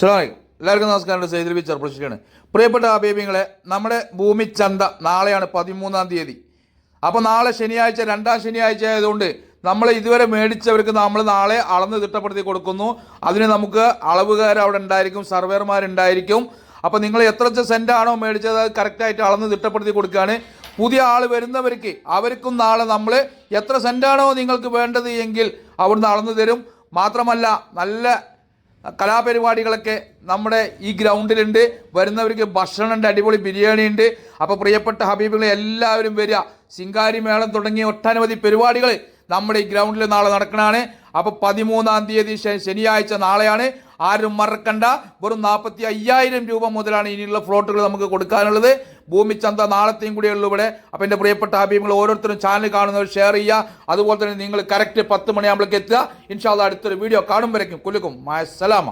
അസ്സലാമലൈക്കും എല്ലാവർക്കും നമസ്കാരം. സെയ്തിൽ ബി പ്രിയപ്പെട്ട അബേബിങ്ങളെ നമ്മുടെ ഭൂമി ചന്ത നാളെയാണ് പതിമൂന്നാം തീയതി. അപ്പോൾ നാളെ ശനിയാഴ്ച രണ്ടാം ശനിയാഴ്ച ആയതുകൊണ്ട് നമ്മൾ ഇതുവരെ മേടിച്ചവർക്ക് നമ്മൾ നാളെ അളന്ന് തിട്ടപ്പെടുത്തി കൊടുക്കുന്നു. അതിന് നമുക്ക് അളവുകാർ അവിടെ ഉണ്ടായിരിക്കും സർവേർമാരുണ്ടായിരിക്കും അപ്പോൾ നിങ്ങൾ എത്ര സെന്റാണോ മേടിച്ചത് അത് കറക്റ്റായിട്ട് അളന്ന് തിട്ടപ്പെടുത്തി കൊടുക്കുകയാണ്. പുതിയ ആൾ വരുന്നവർക്ക് അവർക്കും നാളെ നമ്മൾ എത്ര സെന്റാണോ നിങ്ങൾക്ക് വേണ്ടത് എങ്കിൽ അവിടുന്ന് അളന്ന് തരും. മാത്രമല്ല നല്ല കലാപരിപാടികളൊക്കെ നമ്മുടെ ഈ ഗ്രൗണ്ടിലുണ്ട്. വരുന്നവർക്ക് ഭക്ഷണമുണ്ട് അടിപൊളി ബിരിയാണി ഉണ്ട്. അപ്പോൾ പ്രിയപ്പെട്ട ഹബീബുകളെ എല്ലാവരും വരിക. സിംഗാരി മേളം തുടങ്ങിയ ഒട്ടനവധി പരിപാടികൾ നമ്മുടെ ഈ ഗ്രൗണ്ടിൽ നാളെ നടക്കണാണ് അപ്പോൾ പതിമൂന്നാം തീയതി ശനിയാഴ്ച നാളെയാണ്. ആരും മറക്കണ്ട. വെറും നാൽപ്പത്തി അയ്യായിരം രൂപ മുതലാണ് ഇനിയുള്ള ഫ്ലോട്ടുകൾ നമുക്ക് കൊടുക്കാനുള്ളത്. ഭൂമി ചന്ത നാളത്തെയും കൂടിയേ ഉള്ളൂ ഇവിടെ. അപ്പം എന്റെ പ്രിയപ്പെട്ട ഹബീബുകൾ ഓരോരുത്തരും ചാനൽ കാണുന്നവർ ഷെയർ ചെയ്യുക. അതുപോലെ തന്നെ നിങ്ങൾ കറക്റ്റ് പത്ത് മണിയാകുമ്പോഴേക്ക് എത്തുക. ഇൻഷാല്ല അടുത്തൊരു വീഡിയോ കാണുമ്പോഴേക്കും. കുലുക്കും. മാസലാമ